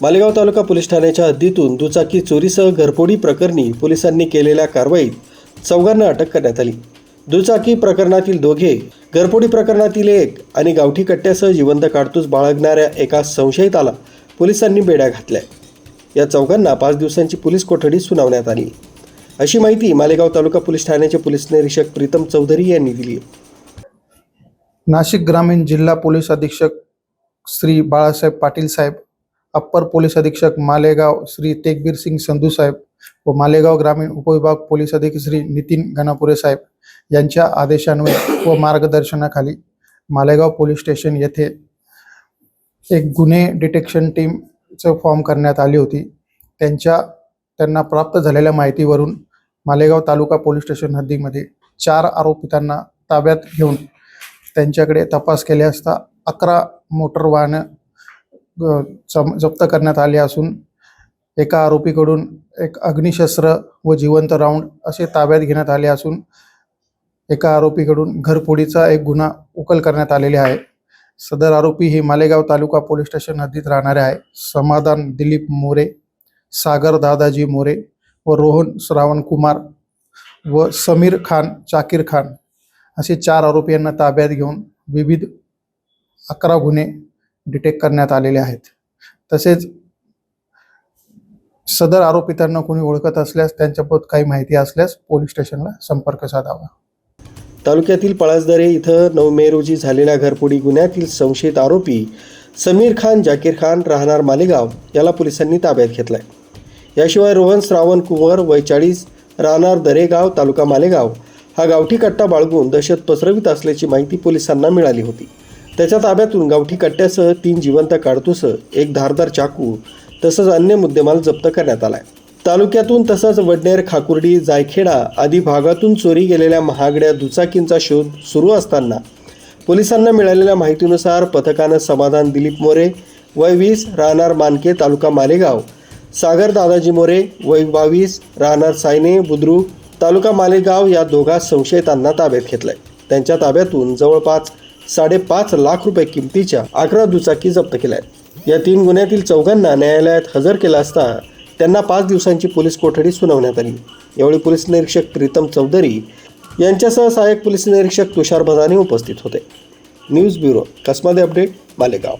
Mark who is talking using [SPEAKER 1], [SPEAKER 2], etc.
[SPEAKER 1] मालेगाव तालुका पोलीस ठाण्याच्या हद्दीतून दुचाकी चोरीसह घरफोडी प्रकरणी पोलिसांनी केलेल्या कारवाईत चौघांना अटक करण्यात आली. दुचाकी प्रकरणातील दोघे घरफोडी प्रकरणातील एक आणि गावठी कट्ट्यासह जिवंत काडतूस बाळगणाऱ्या एका संशयिताला पोलिसांनी बेड्या घातल्या. या चौघांना पाच दिवसांची पोलीस कोठडी सुनावण्यात आली. अशी माहिती मालेगाव तालुका पोलीस ठाण्याचे पोलीस निरीक्षक प्रीतम चौधरी यांनी दिली.
[SPEAKER 2] नाशिक ग्रामीण जिल्हा पोलीस अधीक्षक श्री बाळासाहेब पाटील साहेब अप्पर पोलीस अधीक्षक मालेगाव श्री तेगबीर सिंग संधू साहेब व मालेगाव ग्रामीण उपविभाग पोलीस अधीक्षक श्री नितीन गणापुरे साहेब यांच्या आदेशान्वये व मार्गदर्शनाखाली मालेगाव पोलीस स्टेशन येथे एक गुन्हे डिटेक्शन टीमचं फॉर्म करण्यात आली होती. त्यांच्या त्यांना प्राप्त झालेल्या माहितीवरून मालेगाव तालुका पोलीस स्टेशन हद्दीमध्ये चार आरोपितांना ताब्यात घेऊन त्यांच्याकडे तपास केले असता अकरा मोटर वाहनं जप्त करण्यात आले असून एका आरोपीकडून एक अग्निशस्त्र व जिवंत राऊंड असे ताब्यात घेण्यात आले असून एका आरोपीकडून घरफोडीचा एक गुन्हा उकल करण्यात आलेले आहे. सदर आरोपी हे मालेगाव तालुका पोलीस स्टेशन हद्दीत राहणारे आहे. समाधान दिलीप मोरे सागर दादाजी मोरे व रोहन श्रावण कुमार व समीर खान चाकीर खान असे चार आरोपी यांना ताब्यात घेऊन विविध अकरा गुन्हे डिटेक्ट करण्यात आलेले आहेत. तसेच सदर आरोपितांना कोणी ओळखत असल्यास त्यांच्याबद्दल काही माहिती असल्यास पोलीस स्टेशनला संपर्क साधावा.
[SPEAKER 1] तालुक्यातील पळसदरे इथं नऊ मे रोजी झालेल्या घरफोडी गुन्ह्यातील संशयित आरोपी समीर खान जाकीर खान राहणार मालेगाव याला पोलिसांनी ताब्यात घेतलाय. याशिवाय रोहन श्रावण कुंवर वय चाळीस राहणार दरेगाव तालुका मालेगाव हा गावठी कट्टा बाळगून दहशत पसरवित असल्याची माहिती पोलिसांना मिळाली होती. त्याच्या ताब्यातून गावठी कट्ट्यासह तीन जिवंत काडतुसं एक धारदार चाकू तसंच अन्य मुद्देमाल जप्त करण्यात आलाय. तालुक्यातून तसंच वडनेर खाकुर्डी जायखेडा आदी भागातून चोरी गेलेल्या महागड्या दुचाकींचा शोध सुरू असताना पोलिसांना मिळालेल्या माहितीनुसार पथकानं समाधान दिलीप मोरे वय वीस राहणार मानके तालुका मालेगाव सागर दादाजी मोरे वय बावीस राहणार सायने बुद्रुक तालुका मालेगाव या दोघा संशयितांना ताब्यात घेतलंय. त्यांच्या ताब्यातून जवळपास साडेपाच लाख रुपये किमतीच्या अकरा दुचाकी जप्त केल्या आहेत या तीन गुन्ह्यातील चौघांना न्यायालयात हजर केला असता त्यांना पाच दिवसांची पोलीस कोठडी सुनावण्यात आली. यावेळी पोलीस निरीक्षक प्रीतम चौधरी यांच्यासह सहाय्यक पोलीस निरीक्षक तुषार भदाने उपस्थित होते. News bureau Kasmade update Malegaon.